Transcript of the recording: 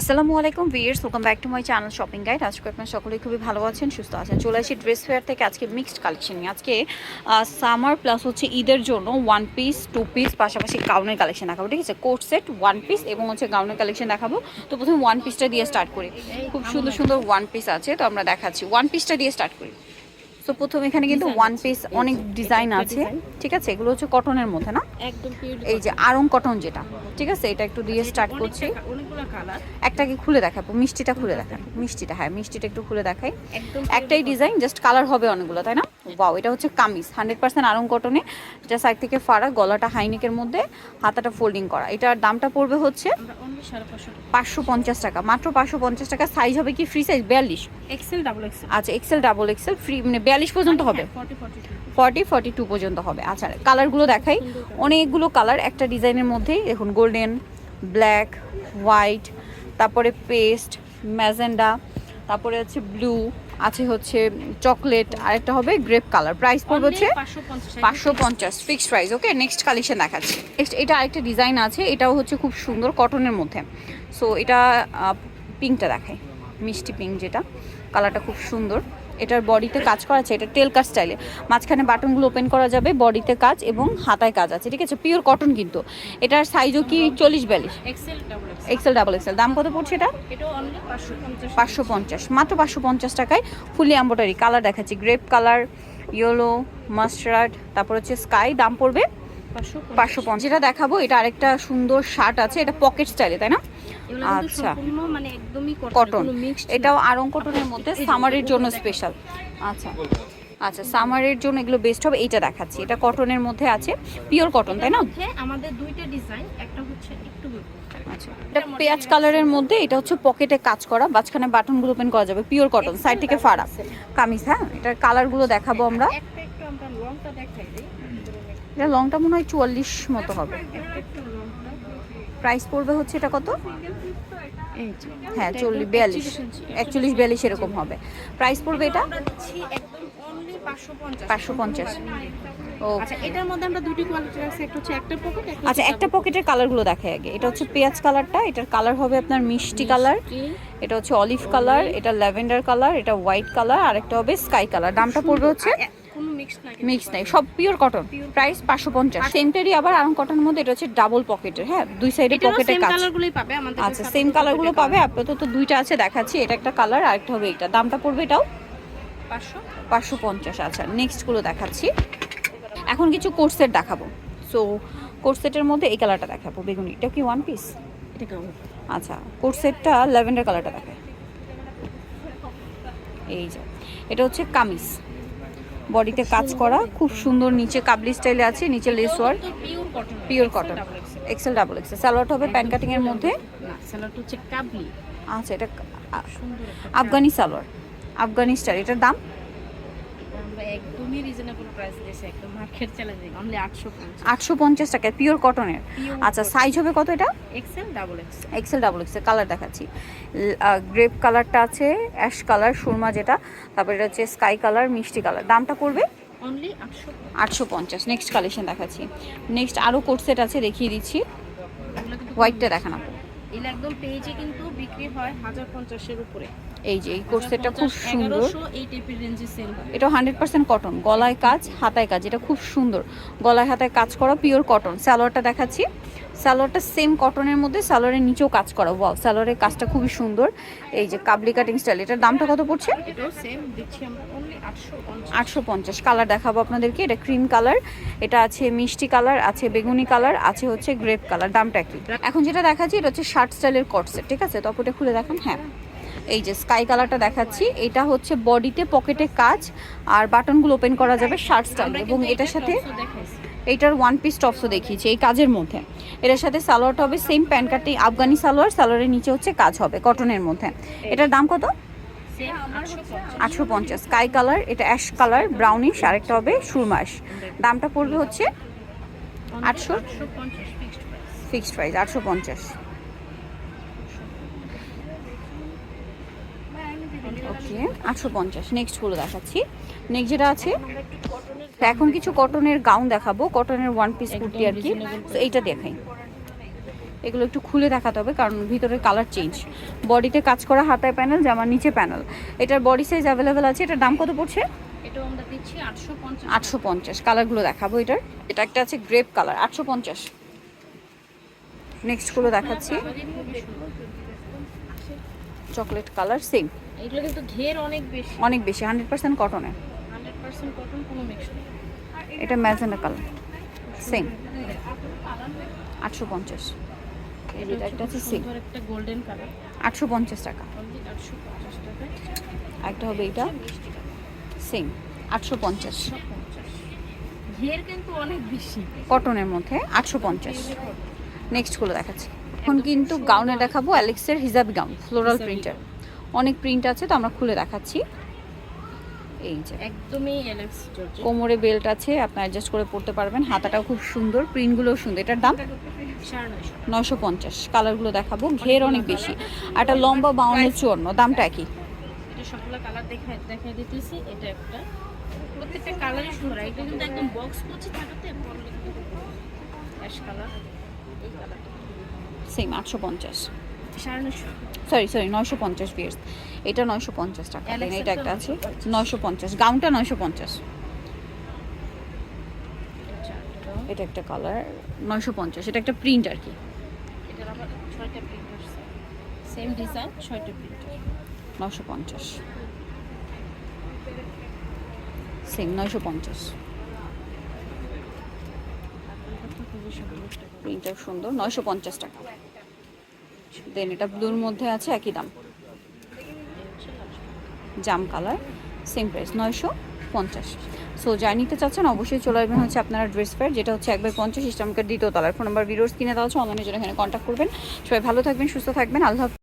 আসসালামু আলাইকুম viewers welcome back to my channel shopping guide আজকে আপনার সকলেই খুবই ভালো আছেন, সুস্থ আছেন। চলে আসি ড্রেস ফেয়ার থেকে আজকে মিক্সড কালেকশন নিয়ে। আজকে সামার প্লাস হচ্ছে ঈদের জন্য ওয়ান পিস টু পিস পাশাপাশি গাউনের কালেকশন দেখাবো, ঠিক আছে? কোট সেট ওয়ান পিস এবং হচ্ছে গাউনের কালেকশন দেখাবো। তো প্রথমে ওয়ান পিসটা দিয়ে স্টার্ট করি। খুব সুন্দর সুন্দর ওয়ান পিস আছে, তো আমরা দেখাচ্ছি। ওয়ান পিসটা দিয়ে স্টার্ট করি। তো প্রথম এখানে কিন্তু ওয়ান পিস অনেক ডিজাইন আছে। ঠিক আছে? এগুলো হচ্ছে কটনের মধ্যে না? একদম এই যে আরং কটন যেটা। ঠিক আছে? এটা একটু দিয়ে স্টার্ট করছি। অনেকগুলো কালার একটাকে খুলে দেখাবো। মিষ্টিটা খুলে দেখান মিষ্টিটা হ্যাঁ মিষ্টিটা একটু খুলে দেখাই। একটাই ডিজাইন জাস্ট কালার হবে অনেকগুলো তাই না? বাও এটা হচ্ছে কামিজ হান্ড্রেড পার্সেন্ট আরং কটনে। যা সাইড থেকে ফাড়া গলাটা হাইনেকের মধ্যে হাতাটা ফোল্ডিং করা। এটার দামটা পড়বে হচ্ছে পাঁচশো পঞ্চাশ টাকা। মাত্র পাঁচশো পঞ্চাশ টাকা। সাইজ হবে কি? ফ্রি সাইজ বিয়াল্লিশ। এক্সেল ডাবল এক্সেল আচ্ছা এক্সেল ডাবল এক্সেল ফ্রি মানে বিয়াল্লিশ পর্যন্ত হবে। ফর্টি ফর্টি টু পর্যন্ত হবে। আচ্ছা কালারগুলো দেখাই। অনেকগুলো কালার একটা ডিজাইনের মধ্যেই দেখুন গোল্ডেন ব্ল্যাক হোয়াইট তারপরে পেস্ট ম্যাজেন্ডা তারপরে হচ্ছে ব্লু আছে হচ্ছে চকলেট আরেকটা হবে গ্রেপ কালার। প্রাইস পড়বে হচ্ছে পাঁচশো পঞ্চাশ। Fixed price okay next collection দেখাচ্ছি। নেক্সট এটা আরেকটা ডিজাইন আছে এটাও হচ্ছে খুব সুন্দর কটনের মধ্যে। সো এটা পিঙ্কটা দেখায় মিষ্টি পিঙ্ক যেটা কালারটা খুব সুন্দর। এটার বডিতে কাজ করা আছে এটা টেল কাট স্টাইলে মাঝখানে বাটনগুলো ওপেন করা যাবে বডিতে কাজ এবং হাতায় কাজ আছে ঠিক আছে? পিওর কটন কিন্তু। এটার সাইজও কি চল্লিশ বিয়াল্লিশ? এক্সেল ডাবল এক্সেল দাম কত পড়ছে এটা? পাঁচশো পঞ্চাশ। মাত্র পাঁচশো পঞ্চাশ টাকায় ফুলি এম্বোটারি কালার দেখাচ্ছি। গ্রেপ কালার ইয়েলো মাস্টার্ড তারপর হচ্ছে স্কাই দাম পড়বে পাঁচশো পঞ্চাশ। এটা দেখাবো এটা আরেকটা সুন্দর শার্ট আছে এটা পকেট স্টাইলে তাই না? আচ্ছা। মানে একদমই কটন এটাও আরং কটনের মধ্যে সামারের জন্য স্পেশাল আচ্ছা। আচ্ছা সামারের জন্য এগুলো বেস্ট হবে এইটা দেখাচ্ছি। এটা কটনের মধ্যে আছে পিওর কটন তাই না? আমাদের দুইটা ডিজাইন একটা হচ্ছে একটু আচ্ছা। এটা পেঁয়াজ কালারের মধ্যে এটা হচ্ছে পকেটে কাজ করা মাঝখানে বাটনগুলো ওপেন করা যাবে পিওর কটন সাইড থেকে ফাড়া। কামিজ হ্যাঁ? এটার কালারগুলো দেখাবো আমরা। একটা একটু আমরা লংটা দেখাই দিই। এটা লংটা মনে হয় চুয়াল্লিশ মতো হবে। প্রাইস পড়বে হচ্ছে এটা কত? হ্যাঁ চল্লিশ বিয়াল্লিশ। একচল্লিশ বিয়াল্লিশ এরকম হবে। প্রাইস পড়বে এটা? পাঁচশো পঞ্চাশ। ও আচ্ছা এটার মধ্যে আমরা দুটি কোয়ালিটি আছে একটা হচ্ছে একটা পকেট আচ্ছা একটা পকেটের কালারগুলো দেখাই আগে। এটা হচ্ছে পেঁয়াজ কালারটা এটার কালার হবে আপনার মিষ্টি কালার এটা হচ্ছে অলিভ কালার এটা ল্যাভেন্ডার কালার এটা হোয়াইট কালার আর একটা হবে স্কাই কালার দামটা পড়বে হচ্ছে মিক্স নাই সব পিওর কটন প্রাইস পাঁচশো পঞ্চাশ। সেমটারই আবার আরং কটনের মধ্যে এটা হচ্ছে ডাবল পকেটের হ্যাঁ দুই সাইডে পকেটের কাজ। কালারগুলোই পাবে আমাদের আচ্ছা সেম কালারগুলো পাবে আপাতত দুইটা আছে দেখাচ্ছি এটা একটা কালার আর একটা হবে এটা দামটা পড়বে এটাও? 500 পাঁচশো পঞ্চাশ আচ্ছা নেক্সটগুলো দেখাচ্ছি। এখন কিছু কোর্সেট দেখাবো। সো কোর্সেটের মধ্যে এই কালারটা দেখাবো বেগুনি। এটা কি ওয়ান পিস এটা কেমন আচ্ছা কোর্সেটটা ল্যাভেন্ডার কালারটা দেখায়। এই যে এটা হচ্ছে কামিজ। বডিতে কাজ করা খুব সুন্দর নিচে কাবলি স্টাইলে আছে নিচে lace work pure cotton XL double XL salwar হবে প্যান কাটিং এর মধ্যে? আচ্ছা এটা আফগানি সালোয়ার আফগানি স্টাইল এটার দাম? আমরা একদমই রিজনেবল প্রাইস দিয়েছি একদম মার্কেট চ্যালেঞ্জিং অনলি 850 আটশো পঞ্চাশ। টাকা পিওর কটনের আচ্ছা সাইজ হবে কত এটা? XL double XL XL double XL colour দেখাচ্ছি। গ্রেপ কালারটা আছে অ্যাশ কালার সুরমা যেটা তারপরে এটা হচ্ছে স্কাই কালার মিষ্টি কালার দামটা পড়বে? অনলি 800 আটশো পঞ্চাশ। নেক্সট কালেকশন দেখাচ্ছি। নেক্সট আরও কোট সেট আছে দেখিয়ে দিচ্ছি। হোয়াইটটা দেখানো এগুলো একদম পেজে কিন্তু বিক্রি হয় 1050 এর উপরে। এই যে এই কোট সেটটা খুব সুন্দর। 1100 এই টাইপের রেঞ্জে সেল এটা হান্ড্রেড পার্সেন্ট কটন গলায় কাজ হাতায় কাজ এটা খুব সুন্দর। গলায় হাতায় কাজ করা পিওর কটন স্যালোয়ারটা দেখাচ্ছি। স্যালোয়ারটা সেম কটনের মধ্যে স্যালোয়ারের নিচেও কাজ করা ওয়াও স্যালোয়ারের কাজটা খুবই সুন্দর। এই যে কাবলি কাটিং স্টাইল এটার দামটা কত পড়ছে? এটাও সেম দিচ্ছি আমরা অনলি 850 আটশো পঞ্চাশ। কালার দেখাবো আপনাদেরকে এটা ক্রিম কালার এটা আছে মিষ্টি কালার আছে বেগুনি কালার আছে হচ্ছে গ্রেপ কালার দামটা কি এখন যেটা দেখাচ্ছি এটা হচ্ছে শার্ট স্টাইলের কটসেট ঠিক আছে? তপটা খুলে দেখান হ্যাঁ। এই যে স্কাই কালারটা দেখাচ্ছি এটা হচ্ছে বডিতে পকেটে কাজ আর বাটনগুলো ওপেন করা যাবে শার্ট স্টাইল এবং এটার সাথে এইটার ওয়ান পিস টপসও দেখিয়েছি এই কাজের মধ্যে। এটার সাথে সালোয়ারটা হবে সেম প্যান্ট কাটি আফগানি সালোয়ার সালোয়ারের নিচে হচ্ছে কাজ হবে কটনের মধ্যে। এটার দাম কত? সেম 850 আটশো পঞ্চাশ। স্কাই কালার এটা অ্যাশ কালার ব্রাউনিশ আরেকটা হবে সুরমাস দামটা পড়বে হচ্ছে আটশো? ফিক্সড প্রাইস ফিক্সড প্রাইস আটশো পঞ্চাশ। ওকে আটশো পঞ্চাশ নেক্সটগুলো দেখাচ্ছি। নেক্সট যেটা আছে এখন কিছু কটনের গাউন দেখাবো। কটনের ওয়ান পিস কুর্তি আর কি। তো এইটা দেখাই। এগুলো একটু খুলে দেখাতে হবে কারণ ভিতরে কালার চেঞ্জ বডিতে কাজ করা হাতায় প্যানেল জামার নিচে প্যানেল এটার বডি সাইজ অ্যাভেলেবেল আছে। এটার দাম কত পড়ছে? আটশো পঞ্চাশ কালারগুলো দেখাবো এটার। এটা একটা আছে গ্রেপ কালার আটশো পঞ্চাশ। নেক্সটগুলো দেখাচ্ছি। চকলেট কালার সেম এগুলো কিন্তু ঘের অনেক বেশি। অনেক বেশি হান্ড্রেড পার্সেন্ট কটনের হান্ড্রেড পার্সেন্ট কটন কোনো মিক্স এটা ম্যাজেন্ডা কালার সেম আটশো পঞ্চাশ। একটা আছে সেম একটা গোল্ডেন কালার আটশো পঞ্চাশ টাকা। আটশো পঞ্চাশ টাকা একটা হবে এটা সেম আটশো পঞ্চাশ। একশো পঞ্চাশ। ঘের কিন্তু অনেক বেশি। কটনের মধ্যে আটশো পঞ্চাশ। নেক্সটগুলো দেখাচ্ছি। এখন কিন্তু গাউনে দেখাবো অ্যালেক্সের হিজাবি গাউন ফ্লোরাল প্রিন্টার। অনেক প্রিন্ট আছে তো আমরা খুলে দেখাচ্ছি। এই যে। একদমই জর্জেট। কোমরে বেল্ট আছে আপনি অ্যাডজাস্ট করে পড়তে পারবেন। হাতাটাও খুব সুন্দর প্রিন্টগুলোও সুন্দর। এটার দাম? নয়শো নশো পঞ্চাশ। কালারগুলো দেখাবো। ঘের অনেক বেশি। আর একটা লম্বা বাউনের চুয়ান্ন দামটা একই। সবগুলো কালার দেখা দেখা দিতেছি। এটা একটা। প্রত্যেকটা কালারই সুন্দর। এটা কিন্তু একদম বক্স করছে থাকাতে অ্যাশ কালার। এই কালারটা। সেম আটশো পঞ্চাশ। সরি সরি নয়শো পঞ্চাশ বিয়ার্স এটা নয়শো পঞ্চাশ টাকা। এটা একটা আছে তো 950 নয়শো পঞ্চাশ। গাউনটা নয়শো পঞ্চাশ। এটা একটা কালার নয়শো পঞ্চাশ। এটা একটা প্রিন্ট আর কি। সেম ডিজাইন ছয়টা প্রিন্ট নয়শো পঞ্চাশ। সেম নয়শো পঞ্চাশ খুবই প্রিন্টার সুন্দর, নয়শো পঞ্চাশ টাকা। দেন এটা ব্লুর মধ্যে আছে একই দাম। জাম কালার সেম প্রাইস নয়শো পঞ্চাশ। সো যা নিতে চাচ্ছেন, অবশ্যই চলে আসবেন হচ্ছে আপনারা ড্রেস ফেয়ার যেটা হচ্ছে একবার পঞ্চাশ ইস্টামকের দ্বিতীয় তলার। ফোন নাম্বার ভিডিওস কিনে দেওয়া হচ্ছে অনলাইনে জন্য এখানে কন্ট্যাক্ট করবেন। সবাই ভালো থাকবেন, সুস্থ থাকবেন। আল্লাহ।